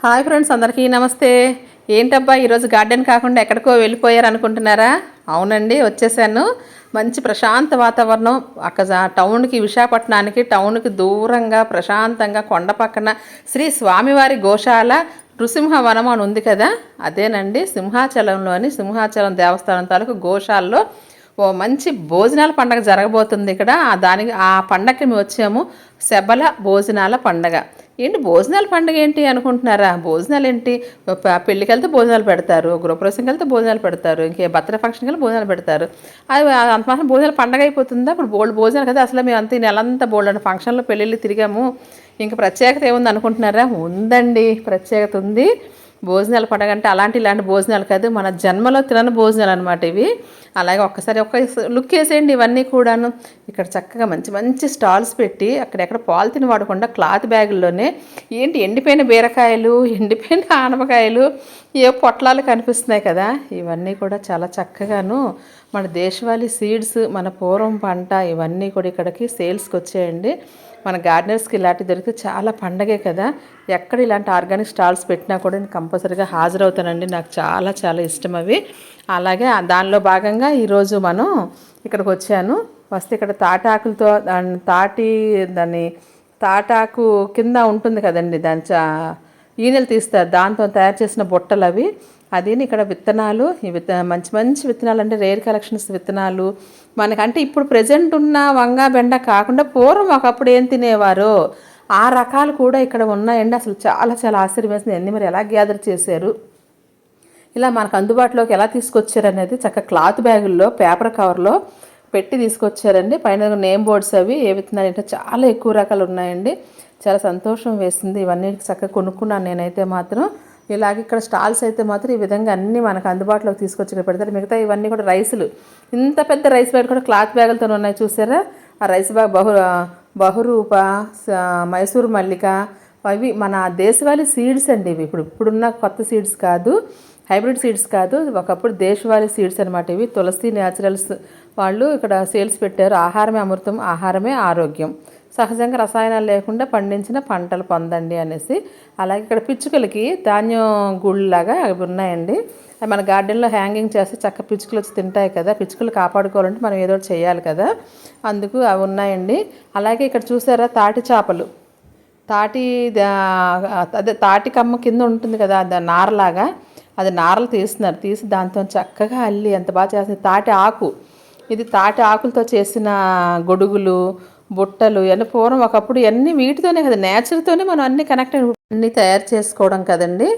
Hi friends అందరికీ నమస్తే. ఏంటబ్బా ఈరోజు గార్డెన్ కాకుండా ఎక్కడికో వెళ్ళిపోయారు అనుకుంటున్నారా? అవునండి వచ్చేసాను. మంచి ప్రశాంత వాతావరణం. అక్కడ టౌన్కి విశాఖపట్నానికి టౌన్కి దూరంగా ప్రశాంతంగా కొండ పక్కన శ్రీ స్వామివారి గోశాల నృసింహవనం అని ఉంది కదా? అదేనండి సింహాచలంలోని సింహాచలం దేవస్థానం తాలూకు గోశాలలో ఓ మంచి భోజనాల పండగ జరగబోతుంది ఇక్కడ. దానికి ఆ పండగకి మేము వచ్చాము. శబల భోజనాల పండగ. ఏంటి భోజనాలు పండగ ఏంటి అనుకుంటున్నారా? భోజనాలు ఏంటి పెళ్ళికి వెళ్తే భోజనాలు పెడతారు గృహప్రవేశంకి వెళ్తే భోజనాలు పెడతారు ఇంకే బర్త్డే ఫంక్షన్కి వెళ్తే భోజనాలు పెడతారు. అది అంత మాత్రం భోజనాలు పండగ అయిపోతుందా? ఇప్పుడు బోల్డ్ భోజనాలు కదా అసలు మేము అంత ఈ నెలంతా బోల్డ్ అంటే ఫంక్షన్లో పెళ్ళిళ్ళు తిరిగాము. ఇంకా ప్రత్యేకత ఏముంది అనుకుంటున్నారా? ఉందండి ప్రత్యేకత ఉంది. భోజనాలు పండగ అంటే అలాంటి ఇలాంటి భోజనాలు కాదు. మన జన్మలో తినని భోజనాలు అనమాట ఇవి. అలాగే ఒక్కసారి ఒక్క లుక్ వేసేయండి ఇవన్నీ కూడాను. ఇక్కడ చక్కగా మంచి మంచి స్టాల్స్ పెట్టి అక్కడెక్కడ పాలిథిన్ వాడకుండా క్లాత్ బ్యాగుల్లోనే ఏంటి ఎండిపోయిన బీరకాయలు ఎండిపోయిన ఆనపకాయలు ఏ పొట్లాలు కనిపిస్తున్నాయి కదా. ఇవన్నీ కూడా చాలా చక్కగాను మన దేశవాళీ సీడ్స్ మన పూర్వం పంట ఇవన్నీ కూడా ఇక్కడికి సేల్స్కి వచ్చాయండి. మన గార్డెనర్స్కి ఇలాంటివి దొరికితే చాలా పండగే కదా. ఎక్కడ ఇలాంటి ఆర్గానిక్ స్టాల్స్ పెట్టినా కూడా నేను కంపల్సరీగా హాజరవుతానండి. నాకు చాలా చాలా ఇష్టం అవి. అలాగే దానిలో భాగంగా ఈరోజు మనం ఇక్కడికి వచ్చాను. వస్తే ఇక్కడ తాటాకులతో దాన్ని తాటి దాన్ని తాటాకు కింద ఉంటుంది కదండి. దాని చా ఈనెలు తీస్తారు. దాంతో తయారు చేసిన బుట్టలు అవి. అదేని ఇక్కడ విత్తనాలు ఈ విత్త మంచి మంచి విత్తనాలు అంటే రేర్ కలెక్షన్స్ విత్తనాలు. మనకంటే ఇప్పుడు ప్రజెంట్ ఉన్న వంగ బెండ కాకుండా పూర్వం ఒకప్పుడు ఏం తినేవారో? ఆ రకాలు కూడా ఇక్కడ ఉన్నాయండి. అసలు చాలా చాలా ఆశ్చర్యమేసింది. ఎన్ని మరి ఎలా గ్యాదర్ చేశారు? ఇలా మనకు అందుబాటులోకి ఎలా తీసుకొచ్చారు అనేది చక్క క్లాత్ బ్యాగుల్లో పేపర్ కవర్లో పెట్టి తీసుకొచ్చారండి. పైన నేమ్ బోర్డ్స్ అవి ఏ విత్తనాలు ఏంటో చాలా ఎక్కువ రకాలు ఉన్నాయండి. చాలా సంతోషం వేసింది. ఇవన్నీ చక్కగా కొనుక్కున్నాను నేనైతే మాత్రం. ఇలాగ ఇక్కడ స్టాల్స్ అయితే మాత్రం ఈ విధంగా అన్నీ మనకు అందుబాటులోకి తీసుకొచ్చి ఇక్కడ పెడతారు. మిగతా ఇవన్నీ కూడా రైసులు. ఇంత పెద్ద రైస్ బ్యాగ్ కూడా క్లాత్ బ్యాగులతో ఉన్నాయి చూసారా? ఆ రైస్ బ్యాగ్ బహు బహురూప మైసూర్ మల్లిక అవి మన దేశవాళీ సీడ్స్ అండి ఇవి. ఇప్పుడు ఇప్పుడున్న కొత్త సీడ్స్ కాదు హైబ్రిడ్ సీడ్స్ కాదు ఒకప్పుడు దేశవాళీ సీడ్స్ అనమాట ఇవి. తులసి న్యాచురల్స్ వాళ్ళు ఇక్కడ సేల్స్ పెట్టారు. ఆహారమే అమృతం ఆహారమే ఆరోగ్యం. సహజంగా రసాయనాలు లేకుండా పండించిన పంటలు పొందండి అనేసి. అలాగే ఇక్కడ పిచ్చుకలకి ధాన్యం గుళ్ళలాగా అవి ఉన్నాయండి. అవి మన గార్డెన్లో హ్యాంగింగ్ చేస్తే చక్క పిచ్చుకలు వచ్చి తింటాయి కదా. పిచ్చుకలు కాపాడుకోవాలంటే మనం ఏదో ఒకటి చేయాలి కదా. అందుకు అవి ఉన్నాయండి. అలాగే ఇక్కడ చూసారా తాటి చేపలు. తాటి అదే తాటి కమ్మ కింద ఉంటుంది కదా నారలాగా. అది నారలు తీస్తున్నారు. తీసి దాంతో చక్కగా అల్లి ఎంత బాగా చేస్తుంది తాటి ఆకు. ఇది తాటి ఆకులతో చేసిన గొడుగులు బుట్టలు ఇవన్నీ పూర్వం ఒకప్పుడు ఇవన్నీ వీటితోనే కదా నేచర్తోనే మనం అన్ని కనెక్ట్ అన్నీ తయారు చేసుకోవడం కదండి.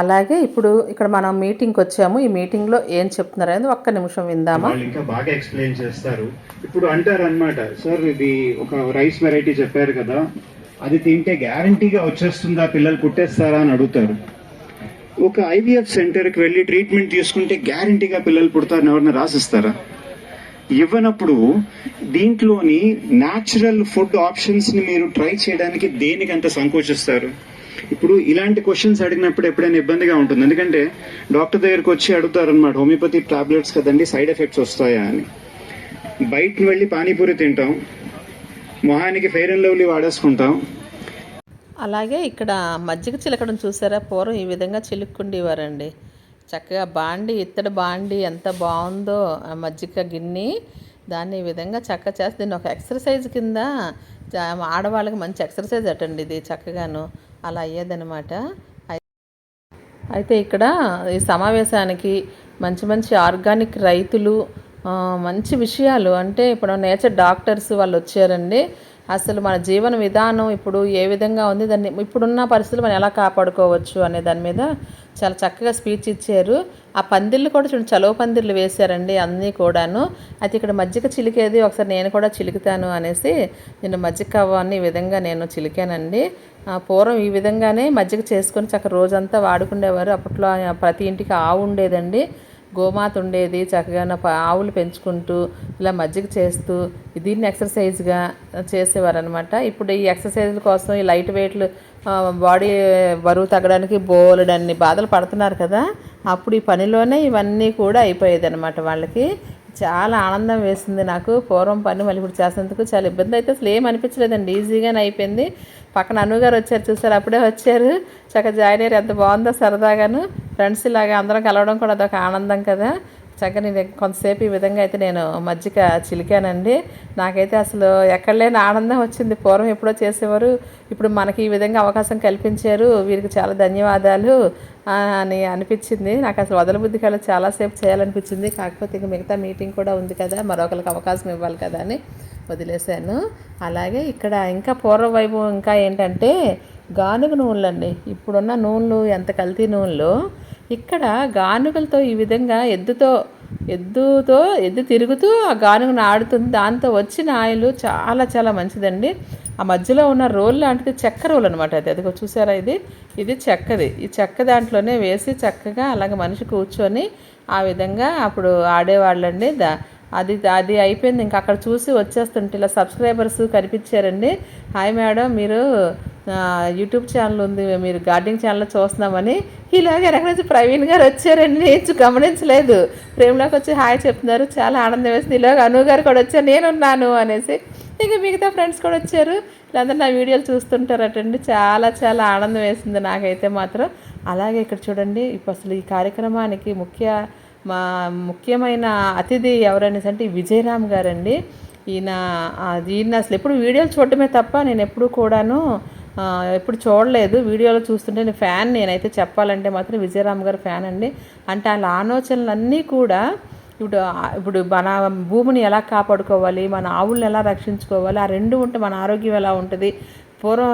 అలాగే ఇప్పుడు ఇక్కడ మనం మీటింగ్కి వచ్చాము. ఈ మీటింగ్లో ఏం చెప్తున్నారు అనేది ఒక్క నిమిషం విందామా? ఇంకా బాగా ఎక్స్ప్లెయిన్ చేస్తారు. ఇప్పుడు అంటారు అనమాట సార్ ఇది ఒక రైస్ వెరైటీ చెప్పారు కదా అది తింటే గ్యారంటీగా వచ్చేస్తుందా? పిల్లలు పుట్టేస్తారా అని అడుగుతారు. ఒక ఐవీఎఫ్ సెంటర్కి వెళ్ళి ట్రీట్మెంట్ తీసుకుంటే గ్యారంటీగా పిల్లలు పుడతారని ఎవరిని రాసిస్తారా? ఇవ్వనప్పుడు దీంట్లోని న్యాచురల్ ఫుడ్ ఆప్షన్స్ని మీరు ట్రై చేయడానికి దేనికి అంత సంకోచిస్తారు? ఇప్పుడు ఇలాంటి క్వశ్చన్స్ అడిగినప్పుడు ఎప్పుడైనా ఇబ్బందిగా ఉంటుంది. ఎందుకంటే డాక్టర్ దగ్గరికి వచ్చి అడుగుతారనమాట హోమియోపతి టాబ్లెట్స్ కదండి సైడ్ ఎఫెక్ట్స్ వస్తాయా? అని. బయట వెళ్ళి పానీపూరి తింటాం. మొహానికి ఫెయిర్ అండ్ లవ్లీ వాడేసుకుంటాం. అలాగే ఇక్కడ మజ్జిగ చిలకడం చూసారా? పూర్వం ఈ విధంగా చిలుక్కుండేవారండి. చక్కగా బాండి ఇత్తడి బాండి ఎంత బాగుందో ఆ మజ్జిగ గిన్నె. దాన్ని ఈ విధంగా చక్క చేస్తే దీన్ని ఒక ఎక్సర్సైజ్ కింద ఆడవాళ్ళకి మంచి ఎక్సర్సైజ్ అటండి ఇది చక్కగాను. అలా అయ్యేదనమాట అయితే ఇక్కడ ఈ సమావేశానికి మంచి మంచి ఆర్గానిక్ రైతులు మంచి విషయాలు. అంటే ఇప్పుడు నేచర్ డాక్టర్స్ వాళ్ళు వచ్చారండి. అసలు మన జీవన విధానం ఇప్పుడు ఏ విధంగా ఉంది దాన్ని ఇప్పుడున్న పరిస్థితులు మనం ఎలా కాపాడుకోవచ్చు అనే దాని మీద చాలా చక్కగా స్పీచ్ ఇచ్చారు. ఆ పందిళ్ళు కూడా చూడండి చలో పందిళ్ళు వేశారండి అన్నీ కూడాను. అయితే ఇక్కడ మజ్జిగ చిలికేది ఒకసారి నేను కూడా చిలుకుతాను అనేసి నేను మజ్జిగ కవ్వాన్ని ఈ విధంగా నేను చిలికానండి. పూర్వం ఈ విధంగానే మజ్జిగ చేసుకొని చక్కగా రోజంతా వాడుకునేవారు అప్పట్లో ప్రతి ఇంటికి ఆవు ఉండేదండి. గోమాత ఉండేది చక్కగా నా ఆవులు పెంచుకుంటూ ఇలా మజ్జిగ చేస్తూ దీన్ని ఎక్సర్సైజ్గా చేసేవారు అనమాట ఇప్పుడు ఈ ఎక్సర్సైజ్ల కోసం ఈ లైట్ వెయిట్లు బాడీ బరువు తగ్గడానికి బోలెడన్ని బాధలు పడుతున్నారు కదా అప్పుడు ఈ పనిలోనే ఇవన్నీ కూడా అయిపోయేది అనమాట వాళ్ళకి. చాలా ఆనందం వేసింది నాకు. పూర్వం పని మళ్ళీ ఇప్పుడు చేసేందుకు చాలా ఇబ్బంది అయితే అసలు ఏం అనిపించలేదండి. ఈజీగానే అయిపోయింది. పక్కన అనుగారు వచ్చారు చూసారు అప్పుడే వచ్చారు. చక్కగా జాయిన్ అయ్యారు. ఎంత బాగుందో సరదాగాను. ఫ్రెండ్స్ ఇలాగా అందరం కలవడం కూడా అదొక ఆనందం కదా. చక్కగా నేను కొంతసేపు ఈ విధంగా అయితే నేను మజ్జిగ చిలికానండి. నాకైతే అసలు ఎక్కడ లేని ఆనందం వచ్చింది. పూర్వం ఎప్పుడో చేసేవారు. ఇప్పుడు మనకి ఈ విధంగా అవకాశం కల్పించారు. వీరికి చాలా ధన్యవాదాలు అని అనిపించింది. నాకు అసలు వదలబుద్ధి కళ చాలాసేపు చేయాలనిపించింది. కాకపోతే ఇంక మిగతా మీటింగ్ కూడా ఉంది కదా. మరొకరికి అవకాశం ఇవ్వాలి కదా అని వదిలేశాను. అలాగే ఇక్కడ ఇంకా పూర్వ వైభవం ఇంకా ఏంటంటే గానుగ నూనెలు అండి ఇప్పుడున్న నూనెలు ఎంత కల్తీ నూనెలు ఇక్కడ గానుగలతో ఈ విధంగా ఎద్దుతో ఎద్దుతో ఎద్దు తిరుగుతూ ఆ గానుగను ఆడుతుంది. దాంతో వచ్చిన ఆయిల్ చాలా చాలా మంచిదండి. ఆ మధ్యలో ఉన్న రోల్ లాంటిది చెక్క రోల్ అనమాట అది. అదిగో చూసారా ఇది? ఇది చెక్కది. ఈ చెక్క దాంట్లోనే వేసి చక్కగా అలాగే మనిషి కూర్చొని ఆ విధంగా అప్పుడు ఆడేవాళ్ళండి. దా అది అది అయిపోయింది. ఇంకా అక్కడ చూసి వచ్చేస్తుంటే ఇలా సబ్స్క్రైబర్స్ కనిపించారండి. హాయ్ మేడం మీరు యూట్యూబ్ ఛానల్ ఉంది మీరు గార్డెనింగ్ ఛానల్ చూస్తున్నామని ఇలాగ ఎక్కడి నుంచి ప్రవీణ్ గారు వచ్చారండి. నేను గమనించలేదు. ప్రేమలోకి వచ్చి హాయ్ చెప్తున్నారు. చాలా ఆనందం వేసింది. ఇలాగ అను గారు కూడా వచ్చారు. నేనున్నాను అనేసి ఇంకా మిగతా ఫ్రెండ్స్ కూడా వచ్చారు. వీళ్ళందరూ నా వీడియోలు చూస్తుంటారటండి. చాలా చాలా ఆనందం వేసింది నాకైతే మాత్రం. అలాగే ఇక్కడ చూడండి ఇప్పుడు అసలు ఈ కార్యక్రమానికి ముఖ్య మా ముఖ్యమైన అతిథి ఎవరనేసి అంటే ఈ విజయరామ్ గారండి. ఈయన ఈయన అసలు ఎప్పుడు వీడియోలు చూడటమే తప్ప నేను ఎప్పుడు కూడాను ఎప్పుడు చూడలేదు. వీడియోలో చూస్తుంటే నేను ఫ్యాన్ నేనైతే చెప్పాలంటే మాత్రం విజయరామ్ గారు ఫ్యాన్ అండి. అంటే వాళ్ళ ఆలోచనలన్నీ కూడా ఇప్పుడు ఇప్పుడు మన భూమిని ఎలా కాపాడుకోవాలి మన ఆవులను ఎలా రక్షించుకోవాలి ఆ రెండు ఉంటే మన ఆరోగ్యం ఎలా ఉంటుంది పూర్వం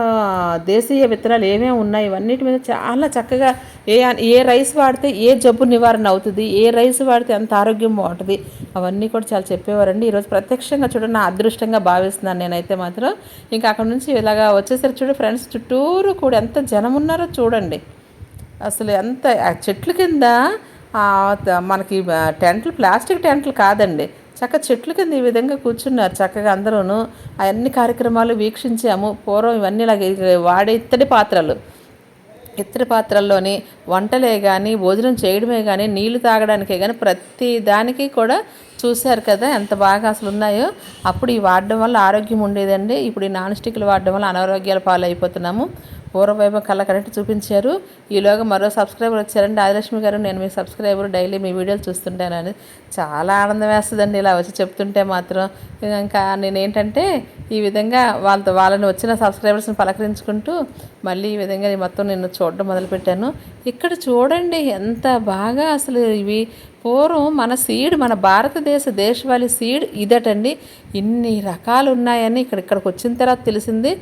దేశీయ విత్తనాలు ఏమేమి ఉన్నాయి? ఇవన్నిటి మీద చాలా చక్కగా ఏ ఏ రైస్ వాడితే ఏ జబ్బు నివారణ అవుతుంది? ఏ రైస్ వాడితే ఎంత ఆరోగ్యం బాగుంటుంది? అవన్నీ కూడా చాలా చెప్పేవారండి. ఈరోజు ప్రత్యక్షంగా చూడండి నా అదృష్టంగా భావిస్తున్నాను నేనైతే మాత్రం. ఇంకా అక్కడ నుంచి ఇలాగా వచ్చేసరికి చూడు ఫ్రెండ్స్ చుట్టూరు కూడా ఎంత జనం ఉన్నారో చూడండి. అసలు ఎంత ఆ చెట్ల కింద మనకి టెంట్లు ప్లాస్టిక్ టెంట్లు కాదండి. చక్క చెట్లు కింద ఈ విధంగా కూర్చున్నారు చక్కగా అందరూను. అన్ని కార్యక్రమాలు వీక్షించాము. పూర్వం ఇవన్నీ ఇలాగే వాడే ఇత్తడి పాత్రలు. ఇత్తడి పాత్రల్లోని వంటలే కానీ భోజనం చేయడమే కానీ నీళ్ళు తాగడానికే కానీ ప్రతి దానికి కూడా చూశారు కదా ఎంత బాగా అసలు ఉన్నాయో. అప్పుడు ఈ వాడడం వల్ల ఆరోగ్యం ఉండేదండి. ఇప్పుడు ఈ నాన్ స్టిక్లు వాడడం వల్ల అనారోగ్యాల పాలైపోతున్నాము. పూర్వవైభవం కళ్ళ కరెక్ట్ చూపించారు. ఈలోగా మరో సబ్స్క్రైబర్ వచ్చారండి. ఆదిలక్ష్మి గారు నేను మీ సబ్స్క్రైబర్ డైలీ మీ వీడియోలు చూస్తుంటానని. చాలా ఆనందం వేస్తుందండి ఇలా వచ్చి చెప్తుంటే మాత్రం. ఇంకా నేనేంటంటే ఈ విధంగా వాళ్ళతో వాళ్ళని వచ్చిన సబ్స్క్రైబర్స్ని పలకరించుకుంటూ మళ్ళీ ఈ విధంగా మొత్తం నేను చూడడం మొదలుపెట్టాను. ఇక్కడ చూడండి ఎంత బాగా అసలు ఇవి పూర్వం మన సీడ్ మన భారతదేశ దేశవాళీ సీడ్ ఇదటండి. ఇన్ని రకాలు ఉన్నాయని ఇక్కడ ఇక్కడికి వచ్చిన తర్వాత తెలిసింది.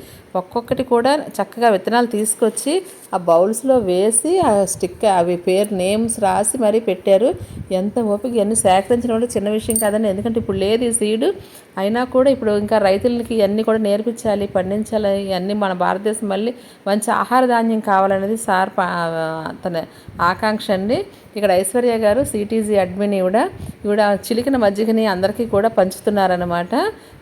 ఒక్కొక్కటి కూడా చక్కగా విత్తనాలు తీసుకొచ్చి ఆ బౌల్స్లో వేసి ఆ స్టిక్ అవి పేరు నేమ్స్ రాసి మరీ పెట్టారు. ఎంత ఓపిక ఇవన్నీ సేకరించడం కూడా చిన్న విషయం కాదండి. ఎందుకంటే ఇప్పుడు లేదు ఈ సీడు. అయినా కూడా ఇప్పుడు ఇంకా రైతులకి ఇవన్నీ కూడా నేర్పించాలి పండించాలి ఇవన్నీ మన భారతదేశం మళ్ళీ మంచి ఆహార ధాన్యం కావాలనేది సార్ తన ఆకాంక్ష అండి. ఇక్కడ ఐశ్వర్య గారు సిటీజీ అడ్మిన్ ఈవిడ ఈవిడ చిలికిన మజ్జిగని అందరికీ కూడా పంచుతున్నారనమాట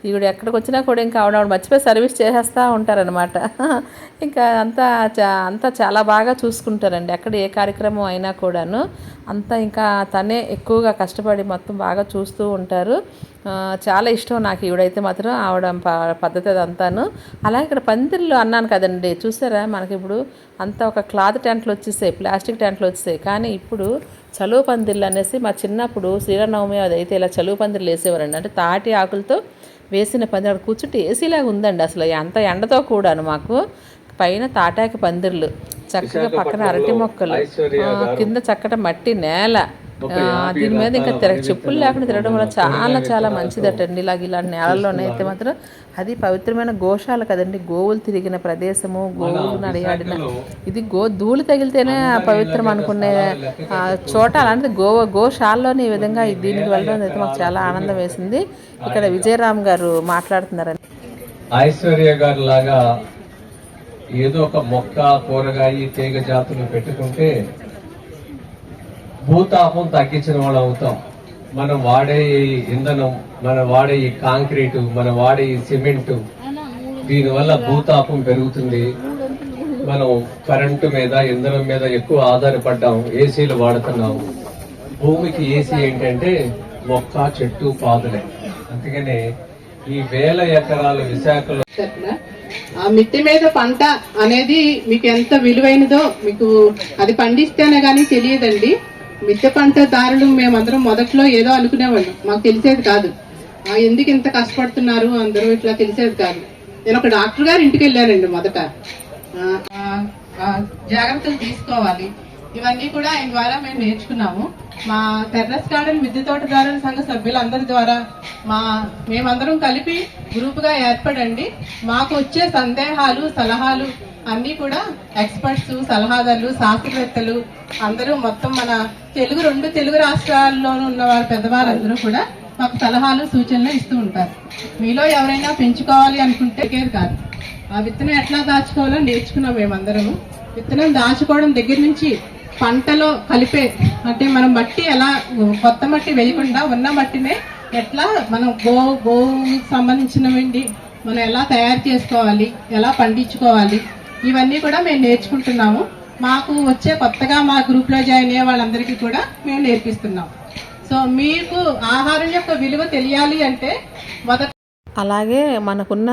ఈవిడ ఎక్కడికి వచ్చినా కూడా ఇంకా ఆవిడ ఆవిడ మర్చిపోయి సర్వీస్ చేసేస్తూ ఉంటారనమాట ఇంకా అంతా చా- అంతా చాలా బాగా చూసుకుంటారండి. ఎక్కడ ఏ కార్యక్రమం అయినా కూడాను. అంతా ఇంకా తనే ఎక్కువగా కష్టపడి మొత్తం బాగా చూస్తూ ఉంటారు. చాలా ఇష్టం నాకు ఈవిడైతే మాత్రం ఆవిడ ప- పద్ధతి అదంతాను. అలాగే ఇక్కడ పందిర్లు అన్నాను కదండి. చూసారా? మనకి ఇప్పుడు అంతా ఒక క్లాత్ టెంట్లు వచ్చేసాయి ప్లాస్టిక్ టెంట్లు వచ్చేసాయి. కానీ ఇప్పుడు చలువు పందిర్లు అనేసి మా చిన్నప్పుడు శ్రీరామనవమి అది అయితే ఇలా చలువు పందిర్లు వేసేవారండి. అంటే తాటి ఆకులతో వేసిన పందిరి కూర్చుంటే ఏసీలాగా ఉందండి అసలు. అంత ఎండతో కూడాను మాకు. పైన తాటాకి పందిర్లు. చక్కగా పక్కన అరటి మొక్కలు. కింద చక్కట మట్టి నేల. దీని మీద ఇంకా తిరగ చెప్పులు లేకుండా తిరగడం వల్ల చాలా చాలా మంచిదటండి. ఇలాగ ఇలాంటి నేలల్లోనే అయితే మాత్రం అది పవిత్రమైన గోశాల కదండి. గోవులు తిరిగిన ప్రదేశము గోవులు నడియాడిన ఇది గో ధూళి తగిలితేనే పవిత్రం అనుకునే ఆ, చోట అలాంటిది గో గోశాలలోని ఈ విధంగా దీనికి వెళ్ళడం అయితే మాకు చాలా ఆనందం వేసింది. ఇక్కడ విజయరామ్ గారు మాట్లాడుతున్నారండి. ఐశ్వర్య గారి లాగా ఏదో ఒక మొక్క కూరగాయ తీగ జాతులు పెట్టుకుంటే భూతాపం తగ్గించిన వాళ్ళు అవుతాం. మనం వాడే ఇంధనం మనం వాడే ఈ కాంక్రీటు మనం వాడే ఈ సిమెంటు దీనివల్ల భూతాపం పెరుగుతుంది. మనం కరెంటు మీద ఇంధనం మీద ఎక్కువ ఆధారపడ్డాం ఏసీలు వాడుతున్నాం. భూమికి ఏసీ ఏంటంటే మొక్క చెట్టు పాదులే. అందుకనే ఈ వేల ఎకరాల విశాఖలో ఆ మిత్తి మీద పంట అనేది మీకు ఎంత విలువైనదో మీకు అది పండిస్తేనే కానీ తెలియదండి. మిద్దె పంట దారులు మేమందరం మొదట్లో ఏదో అనుకునేవాళ్ళం. మాకు తెలిసేది కాదు. ఎందుకు ఇంత కష్టపడుతున్నారు? అందరూ ఇట్లా తెలిసేది కాదు. నేను ఒక డాక్టర్ గారి ఇంటికి వెళ్ళానండి మొదట. జాగ్రత్తలు తీసుకోవాలి. ఇవన్నీ కూడా ఆయన ద్వారా మేము నేర్చుకున్నాము. మా టెర్రస్ గార్డెన్ మిద్దె తోటదారుల సంఘ సభ్యులందరి ద్వారా మా మేమందరం కలిపి గ్రూప్గా ఏర్పడండి. మాకు వచ్చే సందేహాలు సలహాలు అన్ని కూడా ఎక్స్పర్ట్స్ సలహాదారులు శాస్త్రవేత్తలు అందరూ మొత్తం మన తెలుగు రెండు తెలుగు రాష్ట్రాల్లోనూ ఉన్న వారు పెద్దవారందరూ కూడా మాకు సలహాలు సూచనలు ఇస్తూ ఉంటారు. మీలో ఎవరైనా పెంచుకోవాలి అనుకుంటే కాదు. ఆ విత్తనం ఎట్లా దాచుకోవాలో నేర్చుకున్నాం మేమందరము. విత్తనం దాచుకోవడం దగ్గర నుంచి పంటలో కలిపే అంటే మనం మట్టి ఎలా కొత్త మట్టి వేయకుండా ఉన్న మట్టినే ఎట్లా మనం గో గోవుకి సంబంధించినవండి మనం ఎలా తయారు చేసుకోవాలి ఎలా పండించుకోవాలి ఇవన్నీ కూడా మేము నేర్చుకుంటున్నాము. మాకు వచ్చే కొత్తగా మా గ్రూప్లో జాయిన్ అయ్యే వాళ్ళందరికీ కూడా మేము నేర్పిస్తున్నాం. సో మీకు ఆహారం యొక్క విలువ తెలియాలి అంటే మొదట అలాగే మనకున్న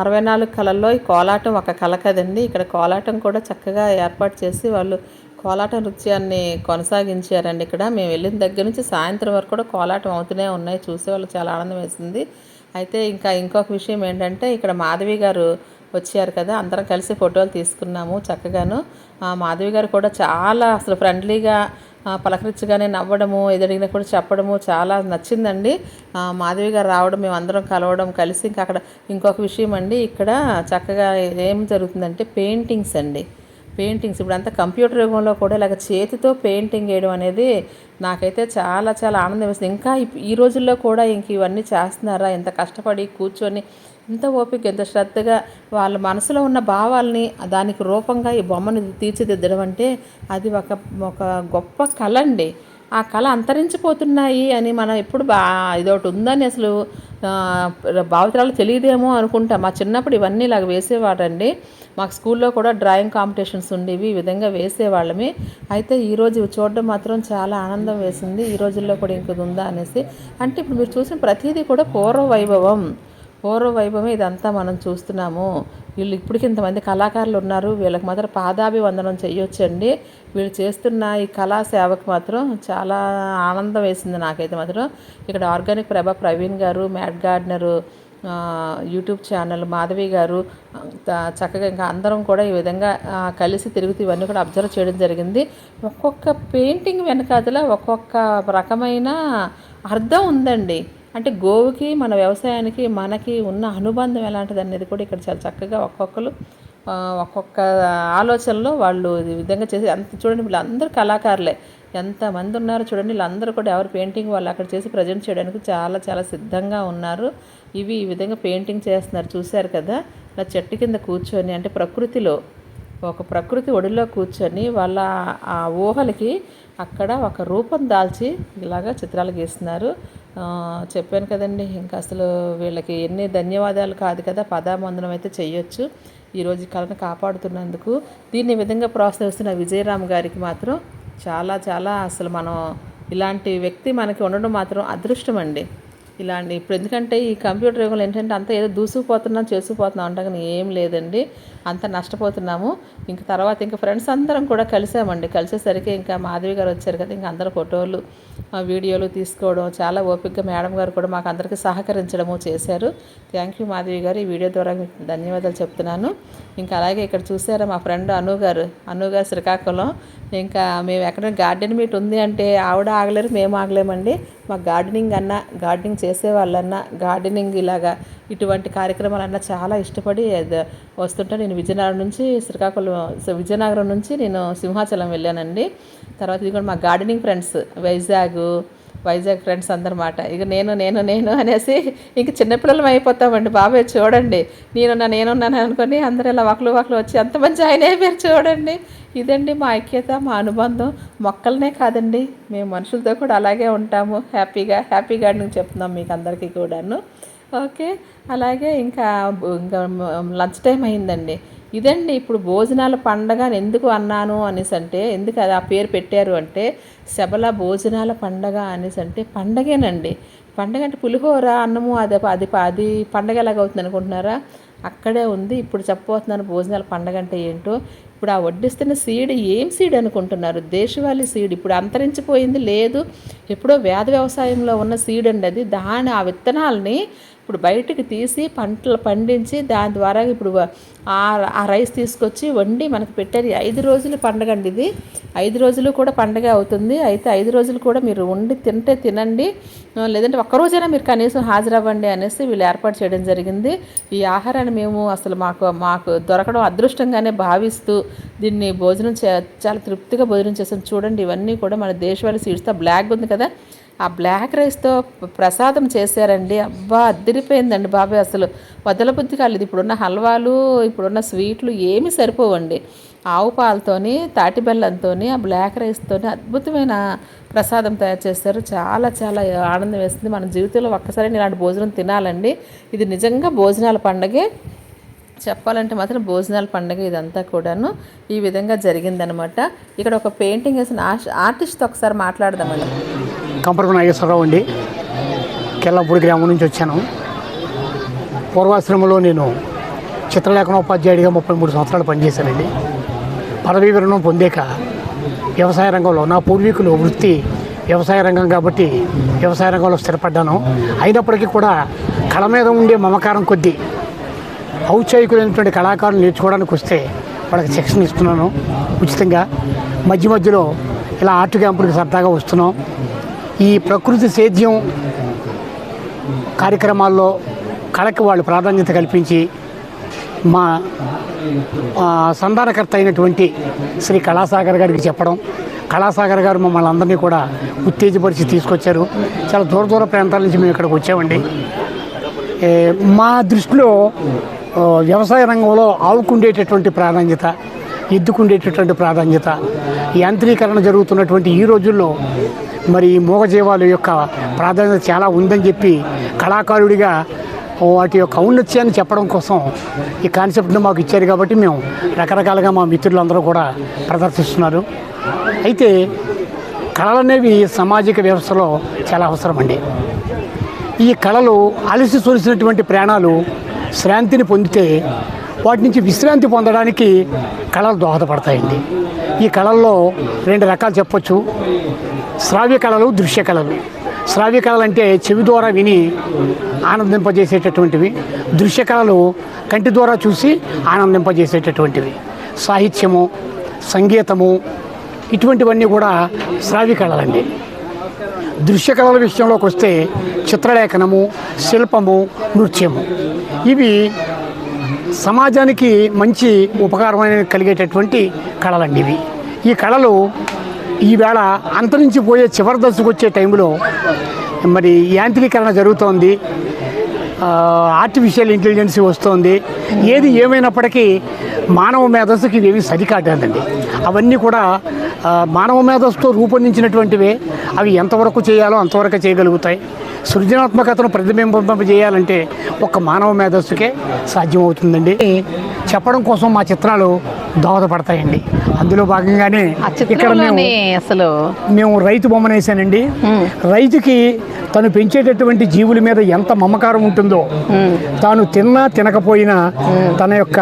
అరవై నాలుగు కళల్లో ఈ కోలాటం ఒక కళ కదండి. ఇక్కడ కోలాటం కూడా చక్కగా ఏర్పాటు చేసి వాళ్ళు కోలాట నృత్యాన్ని కొనసాగించారండి ఇక్కడ. మేము వెళ్ళిన దగ్గర నుంచి సాయంత్రం వరకు కూడా కోలాటం అవుతూనే ఉన్నాయి. చూసే వాళ్ళు చాలా ఆనందం వేసింది. అయితే ఇంకా ఇంకొక విషయం ఏంటంటే ఇక్కడ మాధవి గారు వచ్చారు కదా అందరం కలిసి ఫోటోలు తీసుకున్నాము చక్కగాను. మాధవి గారు కూడా చాలా అసలు ఫ్రెండ్లీగా పలకరించగానే నవ్వడము ఎదడిగిన కూడా చెప్పడము చాలా నచ్చిందండి. మాధవి గారు రావడం మేము అందరం కలవడం కలిసి ఇంకా అక్కడ ఇంకొక విషయం అండి ఇక్కడ చక్కగా ఏం జరుగుతుందంటే పెయింటింగ్స్ అండి. పెయింటింగ్స్. ఇప్పుడు అంతా కంప్యూటర్ యుగంలో కూడా ఇలాగ చేతితో పెయింటింగ్ వేయడం అనేది నాకైతే చాలా చాలా ఆనందం వేస్తుంది ఇంకా ఈ రోజుల్లో కూడా ఇంక ఇవన్నీ చేస్తున్నారా? ఎంత కష్టపడి కూర్చొని ఎంత ఓపిక ఎంత శ్రద్ధగా వాళ్ళ మనసులో ఉన్న భావాల్ని దానికి రూపంగా ఈ బొమ్మను తీర్చిదిద్దడం అంటే అది ఒక ఒక గొప్ప కళ అండి ఆ కళ అంతరించిపోతున్నాయి అని మనం ఎప్పుడు బా ఇదొకటి ఉందని అసలు భావితరాలు తెలియదేమో అనుకుంటా. మా చిన్నప్పుడు ఇవన్నీ ఇలాగ వేసేవాడండి మాకు స్కూల్లో కూడా డ్రాయింగ్ కాంపిటీషన్స్ ఉండేవి ఈ విధంగా వేసేవాళ్ళమే. అయితే ఈరోజు ఇవి చూడడం మాత్రం చాలా ఆనందం వేసింది. ఈ రోజుల్లో కూడా ఇంకొక ఉందా అనేసి. అంటే ఇప్పుడు మీరు చూసిన ప్రతిదీ కూడా పూర్వ వైభవం పూర్వ వైభవం ఇదంతా మనం చూస్తున్నాము. వీళ్ళు ఇప్పటికి ఇంతమంది కళాకారులు ఉన్నారు. వీళ్ళకి మాత్రం పాదాభివందనం చేయొచ్చండి వీళ్ళు చేస్తున్న ఈ కళా సేవకు మాత్రం చాలా ఆనందం వేసింది నాకైతే మాత్రం. ఇక్కడ organic Prabha Praveen garu mad gardener YouTube channel Madhavi garu చక్కగా ఇంకా అందరం కూడా ఈ విధంగా కలిసి తిరుగుతూ ఇవన్నీ కూడా అబ్జర్వ్ చేయడం జరిగింది. ఒక్కొక్క పెయింటింగ్ వెనకాతల ఒక్కొక్క రకమైన అర్థం ఉందండి. అంటే గోవుకి మన వ్యవసాయానికి మనకి ఉన్న అనుబంధం ఎలాంటిది అనేది కూడా ఇక్కడ చాలా చక్కగా ఒక్కొక్కరు ఒక్కొక్క ఆలోచనలో వాళ్ళు ఈ విధంగా చేసి అంత చూడండి వీళ్ళందరూ కళాకారులే. ఎంతమంది ఉన్నారు చూడండి వీళ్ళందరూ కూడా ఎవరు పెయింటింగ్ వాళ్ళు అక్కడ చేసి ప్రజెంట్ చేయడానికి చాలా చాలా సిద్ధంగా ఉన్నారు. ఇవి ఈ విధంగా పెయింటింగ్ చేస్తున్నారు. చూశారు కదా? ఇలా చెట్టు కింద కూర్చొని అంటే ప్రకృతిలో ఒక ప్రకృతి ఒడిలో కూర్చొని వాళ్ళ ఆ ఊహలకి అక్కడ ఒక రూపం దాల్చి ఇలాగా చిత్రాలు గీస్తున్నారు. చెప్పాను కదండి ఇంకా అసలు వీళ్ళకి ఎన్ని ధన్యవాదాలు కాదు కదా పదామందనం అయితే చేయొచ్చు ఈరోజు కళను కాపాడుతున్నందుకు దీన్ని విధంగా ప్రోత్సహిస్తున్న విజయరామ్ గారికి మాత్రం చాలా చాలా అసలు మనం ఇలాంటి వ్యక్తి మనకి ఉండడం మాత్రం అదృష్టం అండి. ఇలాంటి ఇప్పుడు ఎందుకంటే ఈ కంప్యూటర్ యుగంలో ఏంటంటే అంతా ఏదో దూసుకుపోతున్నాం చేసుకుపోతున్నాం అంటే కానీ ఏం లేదండి. అంత నష్టపోతున్నాము. ఇంక తర్వాత ఇంకా ఫ్రెండ్స్ అందరం కూడా కలిసామండి. కలిసేసరికి ఇంకా మాధవి గారు వచ్చారు కదా ఇంకా అందరు ఫోటోలు వీడియోలు తీసుకోవడం చాలా ఓపికగా మేడం గారు కూడా మాకు అందరికీ సహకరించడము చేశారు. థ్యాంక్ యూ మాధవి గారు. ఈ వీడియో ద్వారా మీకు ధన్యవాదాలు చెప్తున్నాను. ఇంకా అలాగే ఇక్కడ చూసారా మా ఫ్రెండ్ అను గారు అను గారు శ్రీకాకుళం. ఇంకా మేము ఎక్కడ గార్డెన్ మీట్ ఉంది అంటే ఆవిడ ఆగలేరు మేము ఆగలేమండి. మా గార్డెనింగ్ అన్న గార్డెనింగ్ చేసే వాళ్ళన్నా గార్డెనింగ్ ఇలాగా ఇటువంటి కార్యక్రమాలన్నా చాలా ఇష్టపడి వస్తుంటే నేను విజయనగరం నుంచి శ్రీకాకుళం విజయనగరం నుంచి నేను సింహాచలం వెళ్ళానండి. తర్వాత ఇది కూడా మా gardening friends Vizag Vizag friends అందరమాట. ఇక నేను నేను నేను అనేసి ఇంక చిన్నపిల్లలం అయిపోతామండి బాబాయ్ చూడండి. నేనున్నా నేనున్నాను అనుకొని అందరూ ఇలా ఒకరు ఒకరు వచ్చి అంత మంచి ఆయన అయిపోయారు చూడండి. ఇదండి మా ఐక్యత మా అనుబంధం. మొక్కలనే కాదండి మేము మనుషులతో కూడా అలాగే ఉంటాము. హ్యాపీగా హ్యాపీ గార్డెనింగ్ చెప్తున్నాం మీకు అందరికీ కూడాను. ఓకే. అలాగే ఇంకా ఇంకా లంచ్ టైం అయిందండి. ఇదండి ఇప్పుడు భోజనాల పండగ అని ఎందుకు అన్నాను అనేసి అంటే ఎందుకు అది ఆ పేరు పెట్టారు అంటే శబల భోజనాల పండగ అనేసి అంటే పండగేనండి. పండగ అంటే పులిహోర అన్నము అది అది అది పండగ ఎలాగవుతుంది అనుకుంటున్నారా? అక్కడే ఉంది. ఇప్పుడు చెప్పబోతున్నాను భోజనాల పండగ అంటే ఏంటో. ఇప్పుడు ఆ వడ్డిస్తున్న సీడ్ ఏం సీడ్ అనుకుంటున్నారు? దేశవాళీ సీడ్. ఇప్పుడు అంతరించిపోయింది లేదు. ఎప్పుడో వేద వ్యవసాయంలో ఉన్న సీడ్ అండి అది. దాని ఆ విత్తనాలని ఇప్పుడు బయటికి తీసి పంటలు పండించి దాని ద్వారా ఇప్పుడు ఆ ఆ రైస్ తీసుకొచ్చి వండి మనకు పెట్టారు ఐదు రోజులు పండగ అండి ఇది. ఐదు రోజులు కూడా పండగ అవుతుంది. అయితే ఐదు రోజులు కూడా మీరు వండి తింటే తినండి. లేదంటే ఒక్క రోజైనా మీరు కనీసం హాజరవ్వండి అనేసి వీళ్ళు ఏర్పాటు చేయడం జరిగింది. ఈ ఆహారాన్ని మేము అసలు మాకు మాకు దొరకడం అదృష్టంగానే భావిస్తూ దీన్ని భోజనం చే చాలా తృప్తిగా భోజనం చేసాం. చూడండి ఇవన్నీ కూడా మన దేశవాళీ సీడ్స్తో బ్లాక్ ఉంది కదా. ఆ బ్లాక్ రైస్తో ప్రసాదం చేశారండి. అబ్బా అద్దరిపోయిందండి బాబాయ్ అసలు. వదల బుద్ధి కాలేదు. ఇప్పుడున్న హల్వాలు ఇప్పుడున్న స్వీట్లు ఏమీ సరిపోవండి. ఆవు పాలతోని తాటిబెల్లంతోని ఆ బ్లాక్ రైస్తోని అద్భుతమైన ప్రసాదం తయారు చేస్తారు చాలా చాలా ఆనందం వేస్తుంది మన జీవితంలో ఒక్కసారి ఇలాంటి భోజనం తినాలండి. ఇది నిజంగా భోజనాల పండగే. చెప్పాలంటే మాత్రం భోజనాల పండుగ ఇదంతా కూడాను. ఈ విధంగా జరిగిందనమాట ఇక్కడ ఒక పెయింటింగ్ వేసిన ఆర్టిస్ట్ ఆర్టిస్ట్తో ఒకసారి మాట్లాడదామండి. కంపరపు నాగేశ్వరరావు అండి. కెల్లంపూడి గ్రామం నుంచి వచ్చాను. పూర్వాశ్రమంలో నేను చిత్రలేఖన ఉపాధ్యాయుడిగా ముప్పై మూడు సంవత్సరాలు పనిచేశానండి. పదవీ విరణం పొందాక వ్యవసాయ రంగంలో నా పూర్వీకులు వృత్తి వ్యవసాయ రంగం కాబట్టి వ్యవసాయ రంగంలో స్థిరపడ్డాను. అయినప్పటికీ కూడా కళ మీద ఉండే మమకారం కొద్దీ ఔత్సాహికులైనటువంటి కళాకారులు నేర్చుకోవడానికి వస్తే వాళ్ళకి శిక్షణ ఇస్తున్నాను. ఉచితంగా మధ్య మధ్యలో ఇలా ఆర్ట్ క్యాంపులకు సరదాగా వస్తున్నాం. ఈ ప్రకృతి సేద్యం కార్యక్రమాల్లో కళకి వాళ్ళు ప్రాధాన్యత కల్పించి మా సంధానకర్త అయినటువంటి శ్రీ కళాసాగర్ గారికి చెప్పడం. కళాసాగర్ గారు మమ్మల్ని అందరినీ కూడా ఉత్తేజపరిచి తీసుకొచ్చారు. చాలా దూర దూర ప్రాంతాల నుంచి మేము ఇక్కడికి వచ్చామండి. మా దృష్టిలో వ్యవసాయ రంగంలో ఆవుకుండేటటువంటి ప్రాధాన్యత ఎద్దుకుండేటటువంటి ప్రాధాన్యత యాంత్రీకరణ జరుగుతున్నటువంటి ఈ రోజుల్లో మరి ఈ మూగజీవాల యొక్క ప్రాధాన్యత చాలా ఉందని చెప్పి కళాకారుడిగా వాటి యొక్క ఔన్నత్యాన్ని చెప్పడం కోసం ఈ కాన్సెప్ట్ని మాకు ఇచ్చారు కాబట్టి మేము రకరకాలుగా మా మిత్రులందరూ కూడా ప్రదర్శిస్తున్నారు. అయితే కళలు అనేవి సామాజిక వ్యవస్థలో చాలా అవసరం అండి ఈ కళలు అలసి చూసినటువంటి ప్రాణాలు శ్రాంతిని పొందితే వాటి నుంచి విశ్రాంతి పొందడానికి కళలు దోహదపడతాయండి. ఈ కళల్లో రెండు రకాలు చెప్పొచ్చు. శ్రావ్య కళలు దృశ్య కళలు. శ్రావ్య కళలు అంటే చెవి ద్వారా విని ఆనందింపజేసేటటువంటివి. దృశ్య కళలు కంటి ద్వారా చూసి ఆనందింపజేసేటటువంటివి. సాహిత్యము సంగీతము ఇటువంటివన్నీ కూడా శ్రావ్య కళలండి. దృశ్య కళల విషయంలోకి వస్తే చిత్రలేఖనము శిల్పము నృత్యము. ఇవి సమాజానికి మంచి ఉపకారమైన కలిగేటటువంటి కళలండి ఇవి. ఈ కళలు ఈవేళ అంతరించిపోయే చివరి దశకు వచ్చే టైంలో మరి యాంత్రీకరణ జరుగుతోంది. ఆర్టిఫిషియల్ ఇంటెలిజెన్స్ వస్తుంది. ఏది ఏమైనప్పటికీ మానవ మేధస్సుకి ఇవేవి సరికాదండి. అవన్నీ కూడా మానవ మేధస్సుతో రూపొందించినటువంటివే. అవి ఎంతవరకు చేయాలో అంతవరకు చేయగలుగుతాయి. సృజనాత్మకతను ప్రతిబింబింపజేయాలంటే ఒక మానవ మేధస్సుకే సాధ్యమవుతుందండి. చెప్పడం కోసం మా చిత్రాలు దోహదపడతాయండి. అందులో భాగంగానే ఇక్కడ అసలు మేము రైతు బొమ్మను వేసానండి. రైతుకి తను పెంచేటటువంటి జీవుల మీద ఎంత మమకారం ఉంటుందో తాను తిన్నా తినకపోయినా తన యొక్క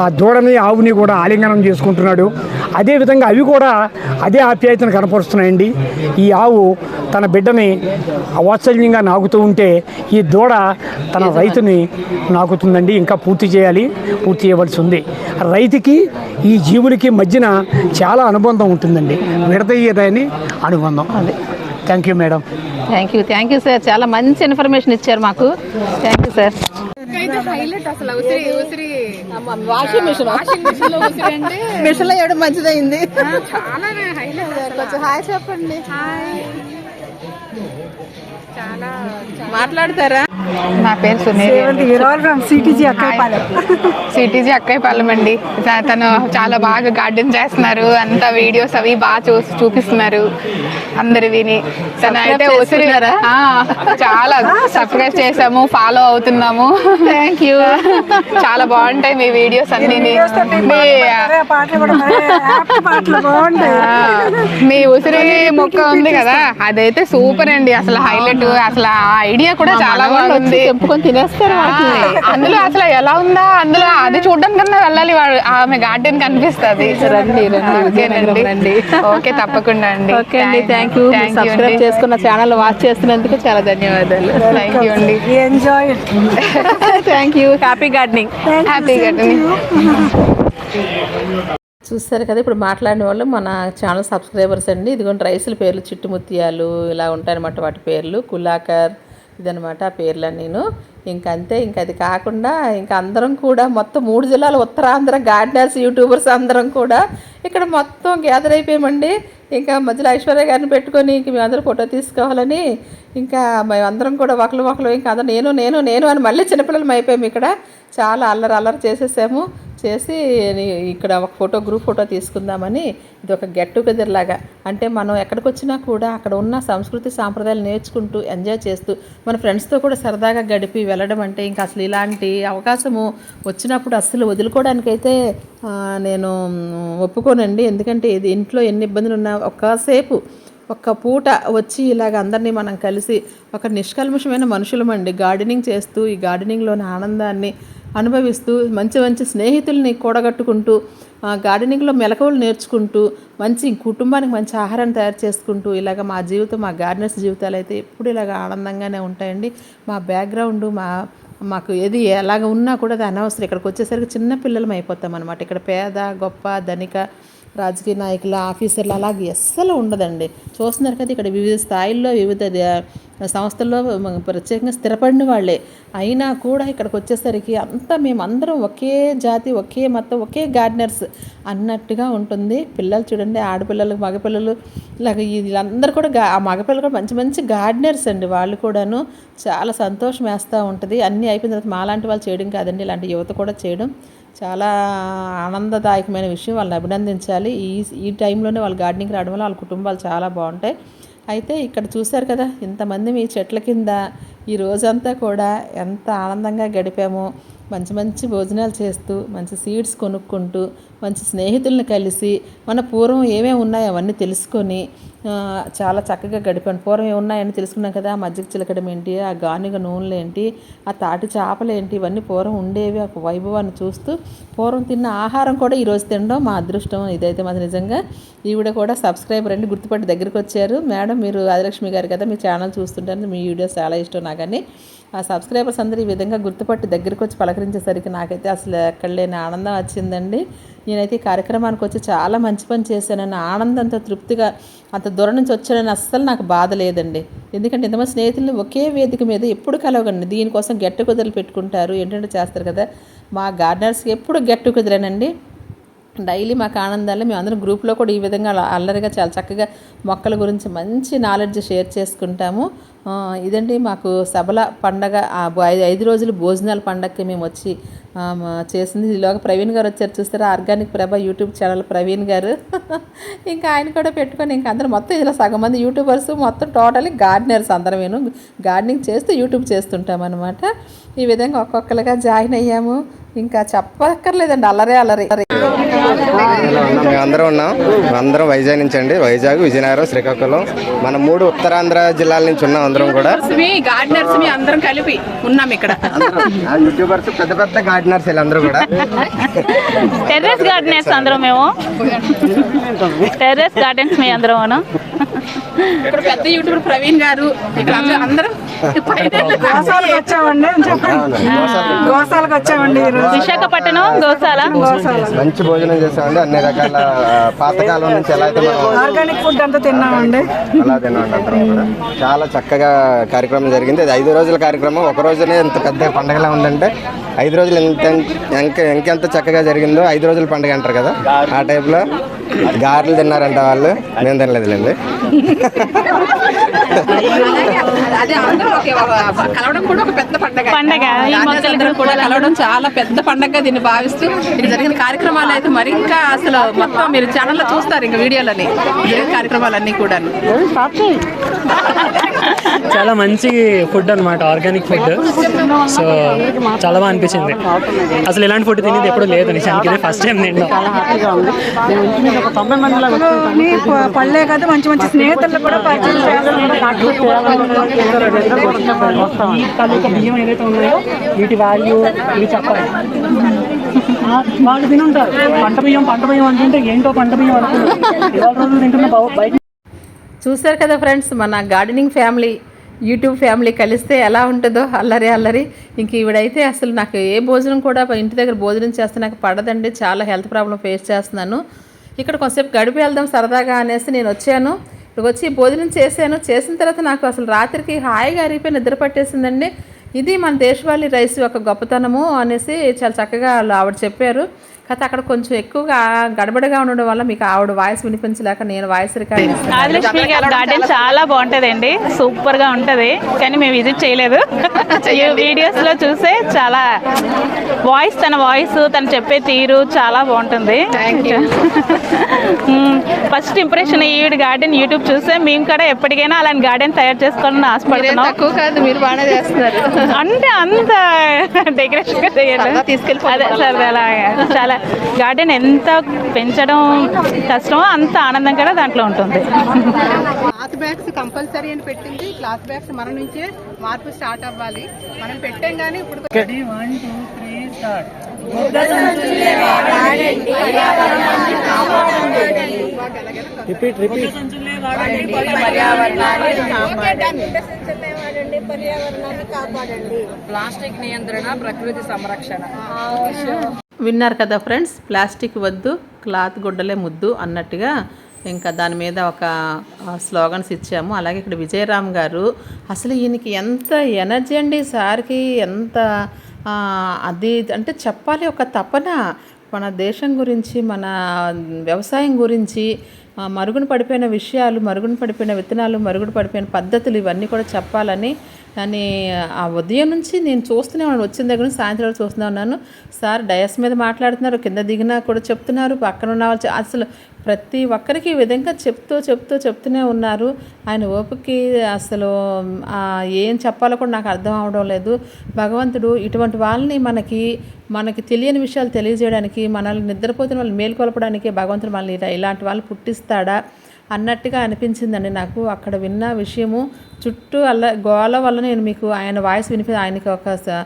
ఆ దూడని ఆవుని కూడా ఆలింగనం చేసుకుంటున్నాడు. అదేవిధంగా అవి కూడా అదే ఆప్యాయతను కనపరుస్తున్నాయండి. ఈ ఆవు తన బిడ్డని వాత్సల్యంగా నాకుతూ ఉంటే ఈ దూడ తన రైతుని నాకుతుందండి ఇంకా పూర్తి చేయాలి పూర్తి చేయవలసి ఉంది. రైతుకి ఈ జీవులకి మధ్యన చాలా అనుబంధం ఉంటుందండి. విడదయ్యేదని అనుబంధం. అది. Thank you madam. Thank you thank you sir. చాలా మంచి ఇన్ఫర్మేషన్ ఇచ్చారు మాకు. Thank you sir. Washing machine. Washing మిషన్లో మిషన్లో వేయడం మంచిదైంది కొంచెం హాయ్ చెప్పండి. మాట్లాడతారా? నా పేరు సునీల్. సిటీజీ అక్కయ్యపాలెం. అండి. త- తను చాలా బాగా గార్డెన్ చేస్తున్నారు. అంతా వీడియోస్ అవి బాగా చూ చూపిస్తున్నారు. అందరు విని. తను అయితే ఉసిరి ఆ, చాలా సబ్స్క్రైబ్ చేసాము ఫాలో అవుతున్నాము. థ్యాంక్ యూ చాలా బాగుంటాయి మీ వీడియోస్ అన్ని మీ ఉసిరి మొక్క ఉంది కదా అదైతే సూపర్ అండి. అసలు హైలైట్ అసలు ఆ ఐడియా కూడా చాలా బాగుంది. తెంపుకొని తినేస్తారు అందులో అసలు ఎలా ఉందా? అందులో అది చూడడం కన్నా వెళ్ళాలి వాడు- ఆమె గార్డెన్ కనిపిస్తుంది. రండి, రండి, విజయనగరం రండి. ఓకే తప్పకుండా అండి. ఓకే అండి thank you thank you subscribe చేసుకున్న ఛానల్ వాచ్ చేస్తున్నందుకు చాలా ధన్యవాదాలు. థ్యాంక్ యూ అండి. Thank you happy gardening happy garden చూస్తారు కదా ఇప్పుడు మాట్లాడిన వాళ్ళు మన ఛానల్ సబ్స్క్రైబర్స్ అండి. ఇదిగోండి రైసుల పేర్లు చిట్టుముత్యాలు ఇలా ఉంటాయన్నమాట వాటి పేర్లు. కులాకర్ ఇదనమాట ఆ పేర్లు నేను. ఇంకంతే ఇంక అది కాకుండా ఇంకా అందరం కూడా మొత్తం మూడు జిల్లాల ఉత్తరాంధ్ర గార్డెనర్స్ యూట్యూబర్స్ అందరం కూడా ఇక్కడ మొత్తం గ్యాదర్ అయిపోయామండి. ఇంకా మధ్యలో ఐశ్వర్య గారిని పెట్టుకొని ఇంక మేమందరం ఫోటో తీసుకోవాలని ఇంకా మేమందరం కూడా ఒకరు ఒకరు ఇంకా అందరం నేను నేను నేను అని మళ్ళీ చిన్నపిల్లలం అయిపోయాము ఇక్కడ. చాలా అల్లరి అల్లరి చేసేసాము. చేసి ఇక్కడ ఒక ఫోటో గ్రూప్ ఫోటో తీసుకుందామని ఇది ఒక గెట్ టుగెదర్ లాగా. అంటే మనం ఎక్కడికి వచ్చినా కూడా అక్కడ ఉన్న సంస్కృతి సాంప్రదాయాలు నేర్చుకుంటూ ఎంజాయ్ చేస్తూ మన ఫ్రెండ్స్తో కూడా సరదాగా గడిపి వెళ్ళడం అంటే ఇంకా అసలు ఇలాంటి అవకాశము వచ్చినప్పుడు అస్సలు వదులుకోవడానికైతే నేను ఒప్పుకోనండి. ఎందుకంటే ఇది ఇంట్లో ఎన్ని ఇబ్బందులు ఉన్నా ఒక్కసేపు ఒక్క పూట వచ్చి ఇలాగ అందరినీ మనం కలిసి ఒక నిష్కల్మషమైన మనుషులమండి. గార్డెనింగ్ చేస్తూ ఈ గార్డెనింగ్లోని ఆనందాన్ని అనుభవిస్తూ మంచి మంచి స్నేహితుల్ని కూడగట్టుకుంటూ గార్డెనింగ్లో మెలకువలు నేర్చుకుంటూ మంచి కుటుంబానికి మంచి ఆహారం తయారు చేసుకుంటూ ఇలాగ మా జీవితం మా గార్డెనర్స్ జీవితాలు అయితే ఎప్పుడు ఇలాగ ఆనందంగానే ఉంటాయండి. మా బ్యాక్గ్రౌండ్ మా మాకు ఏది ఎలాగ ఉన్నా కూడా అది అనవసరం. ఇక్కడికి వచ్చేసరికి చిన్న పిల్లలం అయిపోతాం అనమాట ఇక్కడ పేద గొప్ప ధనిక రాజకీయ నాయకులు ఆఫీసర్లు అలాగే అస్సలు ఉండదండి. చూస్తున్నారు కదా ఇక్కడ వివిధ స్థాయిల్లో వివిధ సంస్థల్లో ప్రత్యేకంగా స్థిరపడిన వాళ్ళే. అయినా కూడా ఇక్కడికి వచ్చేసరికి అంతా మేమందరం ఒకే జాతి ఒకే మతం ఒకే గార్డెనర్స్ అన్నట్టుగా ఉంటుంది. పిల్లలు చూడండి ఆడపిల్లలు మగపిల్లలు ఇలాగ వీళ్ళందరూ కూడా గా- ఆ మగపిల్లలు కూడా మంచి మంచి గార్డెనర్స్ అండి. వాళ్ళు కూడాను చాలా సంతోషం వేస్తూ ఉంటుంది. అన్నీ అయిపోయిన తర్వాత మాలాంటి వాళ్ళు చేయడం కాదండి. ఇలాంటి యువత కూడా చేయడం. చాలా ఆనందదాయకమైన విషయం. వాళ్ళని అభినందించాలి. ఈ ఈ టైంలోనే వాళ్ళు గార్డెనింగ్ రావడం వల్ల వాళ్ళ కుటుంబాలు చాలా బాగుంటాయి. అయితే ఇక్కడ చూశారు కదా ఇంతమంది మీ చెట్ల కింద ఈ రోజంతా కూడా ఎంత ఆనందంగా గడిపామో. మంచి మంచి భోజనాలు చేస్తూ మంచి సీడ్స్ కొనుక్కుంటూ మంచి స్నేహితుల్ని కలిసి మన పూర్వం ఏమేమి ఉన్నాయో అవన్నీ తెలుసుకొని చాలా చక్కగా గడిపాను. పూర్వం ఏమున్నాయని తెలుసుకున్నాం కదా ఆ మజ్జిగ చిలకడం ఏంటి ఆ గానుగ నూనెలు ఏంటి ఆ తాటి చేపలు ఏంటి ఇవన్నీ పూర్వం ఉండేవి ఒక వైభవాన్ని చూస్తూ పూర్వం తిన్న ఆహారం కూడా ఈరోజు తినడం మా అదృష్టం. ఇదైతే మాది నిజంగా ఈవిడ కూడా సబ్స్క్రైబర్ అండి గుర్తుపట్టి దగ్గరికి వచ్చారు. మేడం మీరు ఆదిలక్ష్మి గారు కదా మీ ఛానల్ చూస్తుంటాను మీ వీడియోస్ చాలా ఇష్టం నాకని. ఆ సబ్స్క్రైబర్స్ అందరూ ఈ విధంగా గుర్తుపట్టి దగ్గరికి వచ్చి పలకరించేసరికి నాకైతే అసలు ఎక్కడ లేని ఆనందం వచ్చిందండి. నేనైతే ఈ కార్యక్రమానికి వచ్చి చాలా మంచి పని చేశానని ఆనందంతో తృప్తిగా అంత దూరం నుంచి వచ్చానని అస్సలు నాకు బాధ లేదండి. ఎందుకంటే ఇంతమంది స్నేహితులను ఒకే వేదిక మీద ఎప్పుడు కలవకండి. దీనికోసం గెట్ కుదరలు పెట్టుకుంటారు. ఏంటంటే చేస్తారు కదా. మా గార్డెనర్స్కి ఎప్పుడు గెట్ కుదిరానండి. డైలీ మాకు ఆనందాలు. మేము అందరం గ్రూప్లో కూడా ఈ విధంగా అల్లరిగా చాలా చక్కగా మొక్కల గురించి మంచి నాలెడ్జ్ షేర్ చేసుకుంటాము. ఇదండి మాకు సభల పండగ. ఐదు ఐదు రోజులు భోజనాల పండగకి మేము వచ్చి చేసింది. ఈలోగా ప్రవీణ్ గారు వచ్చారు చూస్తారా? Organic Prabha YouTube channel Praveen garu. ఇంకా ఆయన కూడా పెట్టుకొని ఇంకా అందరం మొత్తం ఇందులో సగం మంది యూట్యూబర్స్. మొత్తం టోటలీ గార్డెనర్స్ నేను గార్డెనింగ్ చేస్తూ యూట్యూబ్ చేస్తుంటాం అనమాట ఈ విధంగా ఒక్కొక్కరుగా జాయిన్ అయ్యాము. ఇంకా చెప్పక్కర్లేదండి అల్లరే అల్లరి. మేము అందరం ఉన్నాం. అందరం వైజాగ్ నుంచి అండి. వైజాగ్ విజయనగరం శ్రీకాకుళం. మన మూడు ఉత్తరాంధ్ర జిల్లాల నుంచి ఉన్నాం అందరం కూడా. మీ గార్డెనర్స్ మీ అందరం కలిపి ఉన్నాం ఇక్కడ. ఆ యూట్యూబర్స్ పెద్ద పెద్ద గార్డెనర్స్ వీళ్ళందరూ కూడా. టెర్రస్ గార్డెన్స్ అందరం మేము. టెర్రస్ గార్డెన్స్ మీ అందరం ఇక్కడ పెద్ద యూట్యూబర్ ప్రవీణ్ గారు ఇక్కడ అందరూ- విశాఖపట్నం గోశాల? మంచి భోజనం చేసామండి అన్ని రకాల పాతకాలం నుంచి ఎలా అయితే మనం ఆర్గానిక్ ఫుడ్ అంతా తిన్నామండి. అలా తిన్నామండి అందరం కూడా. చాలా చక్కగా కార్యక్రమం జరిగింది. అది ఐదు రోజుల కార్యక్రమం. ఒక రోజునే ఇంత పెద్ద పండగలా ఉందంటే ఐదు రోజులు ఎంత ఎంత ఇంకెంత చక్కగా జరిగిందో ఐదు రోజుల పండుగ అంటారు కదా? ఆ టైప్లో గారెలు తిన్నారంట వాళ్ళు. మేము తినలేదులేండి. కలవడం కూడా ఒక పెద్ద పండగ. పండగ. కూడా కలవడం చాలా పెద్ద పండగ దీన్ని భావిస్తూ ఇక్కడ జరిగిన కార్యక్రమాలు అయితే మరి ఇంకా అసలు మొత్తం మీరు ఛానల్లో చూస్తారు ఇంకా వీడియోలని జరిగిన కార్యక్రమాలన్నీ కూడా చాలా మంచి ఫుడ్ అన్నమాట ఆర్గానిక్ ఫుడ్ సో చాలా బాగా అనిపించింది. అసలు ఇలాంటి ఫుడ్ తినేది ఎప్పుడు లేదు నిజానికి ఇదే ఫస్ట్ టైం తింటాం చాలా హ్యాపీగా ఉంది మేము ఇంచుమించు ఒక తొంభై మందిలో నీ ప- పళ్ళే కాదు మంచి మంచి స్నేహితులు కూడా పరిచయం ఈ తాలూకా బియ్యం ఏదైతే ఉన్నాయో వీటి వాల్యూ ఇవి చెప్పాలి. ఆ, వాళ్ళు తినుంటారు. పంట బియ్యం పంట బియ్యం అంటుంటే ఏంటో పంట బియ్యం అనుకుంటారు. ఇవాళ రోజులు తింటున్న బయట చూశారు కదా ఫ్రెండ్స్ మన గార్డెనింగ్ ఫ్యామిలీ యూట్యూబ్ ఫ్యామిలీ కలిస్తే ఎలా ఉంటుందో అల్లరి అల్లరి. ఇంక ఈవిడైతే అసలు నాకు ఏ భోజనం కూడా ఇంటి దగ్గర భోజనం చేస్తే నాకు పడదండి. చాలా హెల్త్ ప్రాబ్లం ఫేస్ చేస్తున్నాను. ఇక్కడ కొంతసేపు గడిపి వెళ్దాం సరదాగా అనేసి నేను వచ్చాను. ఇప్పుడు వచ్చి భోజనం చేశాను చేసిన తర్వాత నాకు అసలు రాత్రికి హాయిగా అరిగిపోయి నిద్ర పట్టేసిందండి. ఇది మన దేశవాళీ రైస్ యొక్క గొప్పతనము అనేసి చాలా చక్కగా వాళ్ళు ఆవిడ చెప్పారు. కాకపోతే అక్కడ కొంచెం ఎక్కువగా గడబడగా ఉండడం వల్ల మీకు ఆవిడ వాయిస్ వినిపించలేక నేను వాయిస్ రికార్డ్ గారి గార్డెన్ చాలా బాగుంటదండి. సూపర్గా ఉంటది. కానీ మేము విజిట్ చేయలేదు. ఈ వీడియోస్లో చూసే చాలా వాయిస్ తన వాయిస్ తను చెప్పే తీరు చాలా బాగుంటుంది. ఫస్ట్ ఇంప్రెషన్ ఈవిడ గార్డెన్ యూట్యూబ్ చూస్తే మేము కూడా ఎప్పటికైనా అలాంటి గార్డెన్ తయారు చేసుకోవాలని ఆశపడుతున్నాం. తక్కువ కాదు మీరు బాగానే చేస్తున్నారు. అంటే అంత డెకరేషన్ చాలా గార్డెన్ ఎంత పెంచడం కష్టమో అంత ఆనందం కూడా దాంట్లో ఉంటుంది. క్లాత్ బ్యాగ్స్ కంపల్సరీ అని పెట్టింది. క్లాత్ బ్యాగ్స్ మన నుంచే మార్పు స్టార్ట్ అవ్వాలి. మనం పెట్టాం కానీ ఇప్పుడు one two three start repeat repeat plastic నియంత్రణ ప్రకృతి సంరక్షణ. విన్నారు కదా ఫ్రెండ్స్ ప్లాస్టిక్ వద్దు క్లాత్ గుడ్డలే ముద్దు అన్నట్టుగా ఇంకా దాని మీద ఒక స్లోగన్స్ ఇచ్చాము. అలాగే ఇక్కడ విజయరామ్ గారు అసలు ఈయనకి ఎంత ఎనర్జీ అండి సార్కి ఎంత అది అంటే చెప్పాలి ఒక తపన. మన దేశం గురించి మన వ్యవసాయం గురించి మరుగున పడిపోయిన విషయాలు మరుగున పడిపోయిన విత్తనాలు మరుగున పడిపోయిన పద్ధతులు ఇవన్నీ కూడా చెప్పాలని కానీ ఆ ఉదయం నుంచి నేను చూస్తూనే ఉన్నాను. వచ్చిన దగ్గర నుంచి సాయంత్రం చూస్తూనే ఉన్నాను. సార్ డయస్ మీద మాట్లాడుతున్నారు కింద దిగినా కూడా చెప్తున్నారు పక్కన ఉన్న వాళ్ళు అసలు ప్రతి ఒక్కరికి ఈ విధంగా చెప్తూ చెప్తూ చెప్తూనే ఉన్నారు. ఆయన ఓపికకి అసలు ఏం చెప్పాలో కూడా నాకు అర్థం అవడం లేదు. భగవంతుడు ఇటువంటి వాళ్ళని మనకి మనకి తెలియని విషయాలు తెలియజేయడానికి మనల్ని నిద్రపోతున్న వాళ్ళు మేల్కొల్పడానికి భగవంతుడు మనల్ని ఇలాంటి వాళ్ళు పుట్టిస్తాడా అన్నట్టుగా అనిపించిందండి నాకు అక్కడ విన్న విషయము. చుట్టూ అల్ల గోల వల్ల నేను మీకు ఆయన వాయిస్ వినిపి ఆయనకి ఒక స-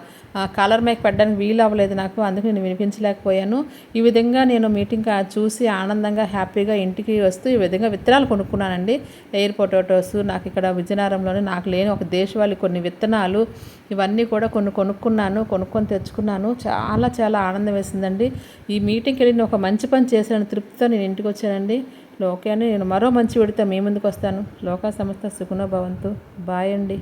కాలర్ మైక్ పెట్టడానికి వీలు అవ్వలేదు నాకు అందుకు నేను వినిపించలేకపోయాను. ఈ విధంగా నేను మీటింగ్ చూసి ఆనందంగా హ్యాపీగా ఇంటికి వస్తూ ఈ విధంగా విత్తనాలు కొనుక్కున్నానండి. ఎయిర్ పొటాటోస్ నాకు ఇక్కడ విజయనగరంలోనే నాకు లేని ఒక దేశవాళి కొన్ని విత్తనాలు ఇవన్నీ కూడా కొన్ని కొనుక్కున్నాను కొనుక్కొని తెచ్చుకున్నాను. చాలా చాలా ఆనందం వేసిందండి. ఈ మీటింగ్కి వెళ్ళి ఒక మంచి పని చేశాను తృప్తితో నేను ఇంటికి వచ్చానండి. లోకే అని నేను మరో మంచి విడితే మీ ముందుకు వస్తాను. లోకా సంస్థ సుగుణ భవంతు. బాయ్ అండి.